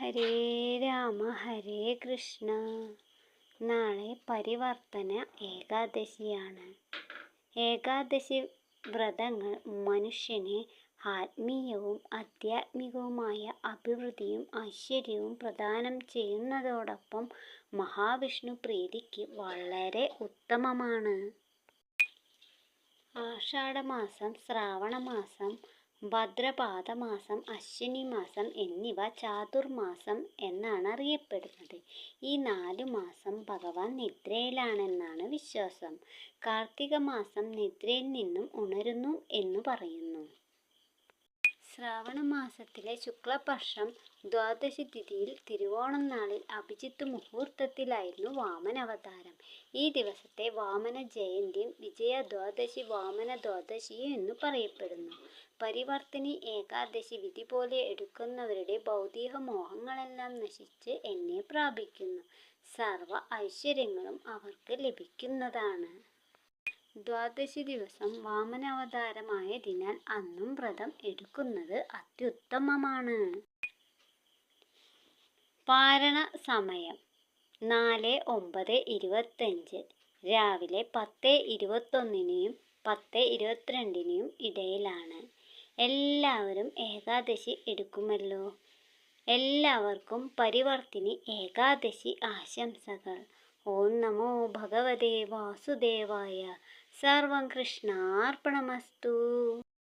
ഹരേ രാമ ഹരേ കൃഷ്ണ. നാളെ പരിവർത്തന ഏകാദശിയാണ്. ഏകാദശി വ്രതങ്ങൾ മനുഷ്യനെ ആത്മീയവും ആധ്യാത്മികവുമായ അഭിവൃദ്ധിയും ഐശ്വര്യവും പ്രദാനം ചെയ്യുന്നതോടൊപ്പം മഹാവിഷ്ണു പ്രീതിക്ക് വളരെ ഉത്തമമാണ്. ആഷാഢമാസം ശ്രാവണമാസം ഭദ്രപാദമാസം അശ്വിനി മാസം എന്നിവ ചാതുർമാസം എന്നാണ് അറിയപ്പെടുന്നത് ഈ നാലു മാസം ഭഗവാൻ നിദ്രയിലാണെന്നാണ് വിശ്വാസം. കാർത്തിക മാസം നിദ്രയിൽ നിന്നും ഉണരുന്നു എന്ന് പറയുന്നു. ശ്രാവണ മാസത്തിലെ ശുക്ലപക്ഷം ദ്വാദശി തിഥിയിൽ തിരുവോണം നാളിൽ അഭിജിത്ത് മുഹൂർത്തത്തിലായിരുന്നു വാമന അവതാരം. ഈ ദിവസത്തെ വാമന ജയന്തിയും വിജയ ദ്വാദശി വാമന ദ്വാദശിയും എന്ന് പറയപ്പെടുന്നു. പരിവർത്തനി ഏകാദശി വിധി പോലെ എടുക്കുന്നവരുടെ ഭൗതിക മോഹങ്ങളെല്ലാം നശിച്ച് എന്നെ പ്രാപിക്കുന്നു. സർവ ഐശ്വര്യങ്ങളും അവർക്ക് ലഭിക്കുന്നതാണ്. ദ്വാദശി ദിവസം വാമനാവതാരമായതിനാൽ അന്നും വ്രതം എടുക്കുന്നത് അത്യുത്തമമാണ്. പാരണ സമയം നാല് ഒമ്പത് ഇരുപത്തഞ്ച്. രാവിലെ പത്ത് ഇരുപത്തൊന്നിനെയും പത്ത് ഇരുപത്തിരണ്ടിനെയും ഇടയിലാണ്. എല്ലാവരും ഏകാദശി എടുക്കുമല്ലോ. എല്ലാവർക്കും പരിവർത്തിനി ഏകാദശി ആശംസകൾ. ॐ नमो भगवते वासुदेवाय. सर्वं कृष्णार्पणमस्तु.